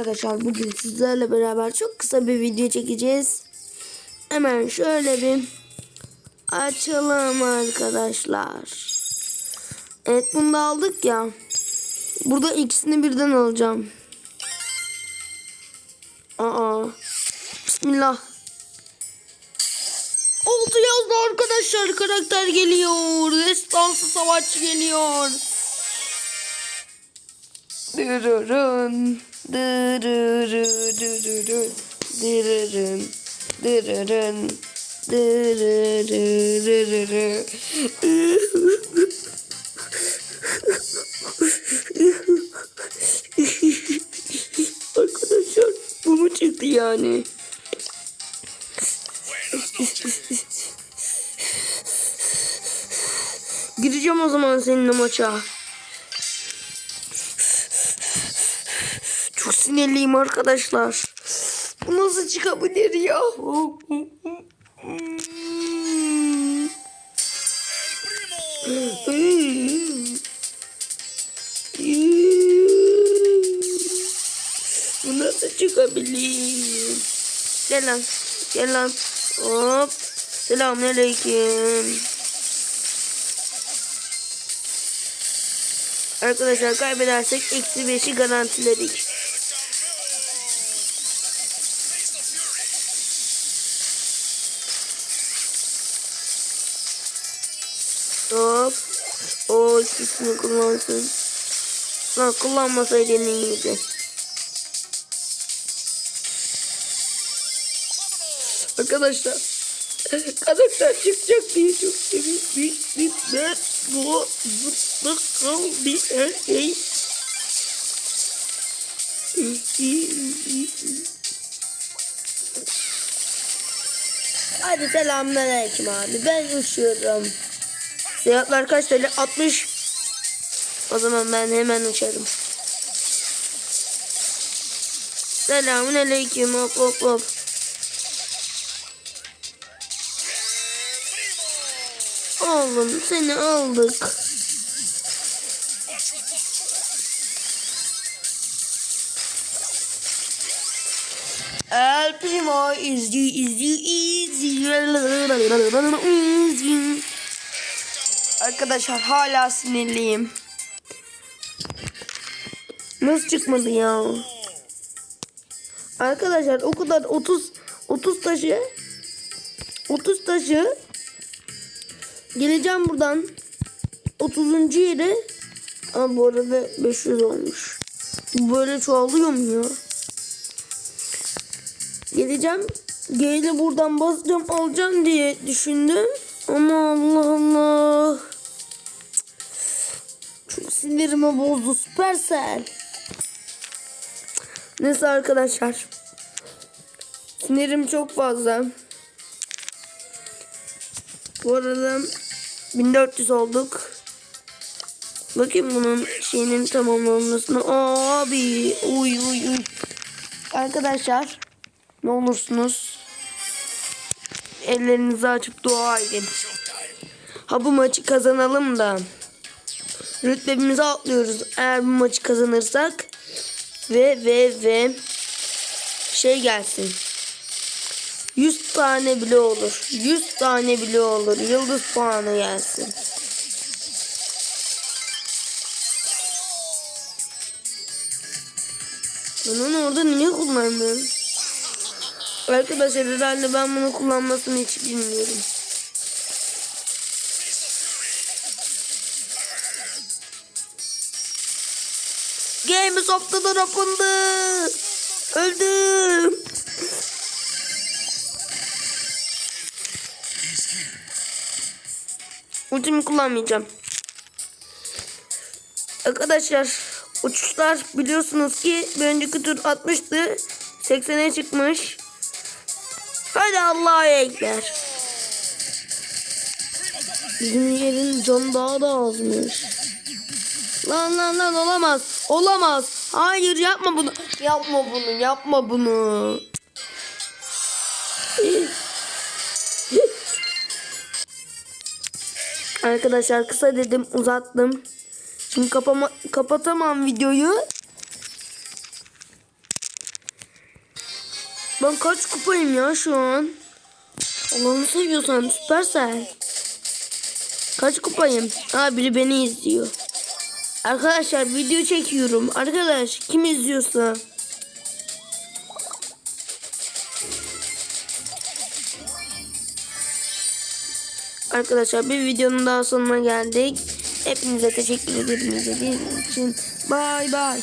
arkadaşlar bugün sizlerle beraber çok kısa bir video çekeceğiz. Hemen şöyle bir açalım arkadaşlar. Evet bunu da aldık ya. Burada ikisini birden alacağım. Aa. Bismillah. Oldu yazdı arkadaşlar. Karakter geliyor. Destansı savaşçı geliyor. Dırırın. Dırırı dırırı. Dırırın. Dırırın. Dırırı. Arkadaşlar bu mu çıktı yani? Gireceğim o zaman seninle maça. Sinirliyim arkadaşlar. Bu nasıl çıkabilir ya? Bu nasıl çıkabilir? Gel lan. Gel lan. Hop. Selamünaleyküm. Arkadaşlar kaybedersek eksi beşi garantiledik. Hop. O ikisini kullansın. Lan kullanmasaydı ne iyiydi. Arkadaşlar karakter çıkacak diye çok sevinmiştim. Ben bu kal bir her şey. Hadi selamünaleyküm abi. Ben uçuyorum. Seyahatler kaç TL? 60. O zaman ben hemen uçarım. Selamünaleyküm. Hop hop hop. Oğlum seni aldık. El Primo izci izci izci. Arkadaşlar hala sinirliyim. Nasıl çıkmadı ya? Arkadaşlar o kadar 30 30 taşı 30 taşı Geleceğim buradan 30. yere Ama bu arada 500 olmuş. Böyle çoğalıyor mu ya? Geleceğim. G ile buradan basacağım alacağım diye düşündüm. Ama Allah. Sinirimi bozdu Supercell. Neyse arkadaşlar. Sinirim çok fazla. Bu arada 1400 olduk. Bakayım bunun şeyinin tamamlanmasına. Abi uy uy uy. Arkadaşlar ne olursunuz ellerinizi açıp dua edin. Ha bu maçı kazanalım da rütbemizi atlıyoruz. Eğer bu maçı kazanırsak ve ve ve şey gelsin. 100 tane bile olur. 100 tane bile olur. Yıldız puanı gelsin. Bunun orada niye kullanmıyorum? Arkadaşlar herhalde ben bunu kullanmasını hiç bilmiyorum. Games of the tarafında. Öldüm. Ultimi kullanmayacağım. Arkadaşlar uçuşlar biliyorsunuz ki bir önceki tur 60'tı. 80'e çıkmış. Hadi Allah'a ekber. Bizim yerin canı daha da azmış. Lan lan lan olamaz. Olamaz. Hayır yapma bunu. Yapma bunu. Yapma bunu. Arkadaşlar kısa dedim uzattım. Şimdi kapama, kapatamam videoyu. Ben kaç kupayım ya şu an? Allah'ını seviyorsan süpersel. Kaç kupayım? Aa biri beni izliyor. Arkadaşlar video çekiyorum. Arkadaş kim izliyorsa. Arkadaşlar bir videonun daha sonuna geldik. Hepinize teşekkür ederim izlediğiniz için. Bay bay.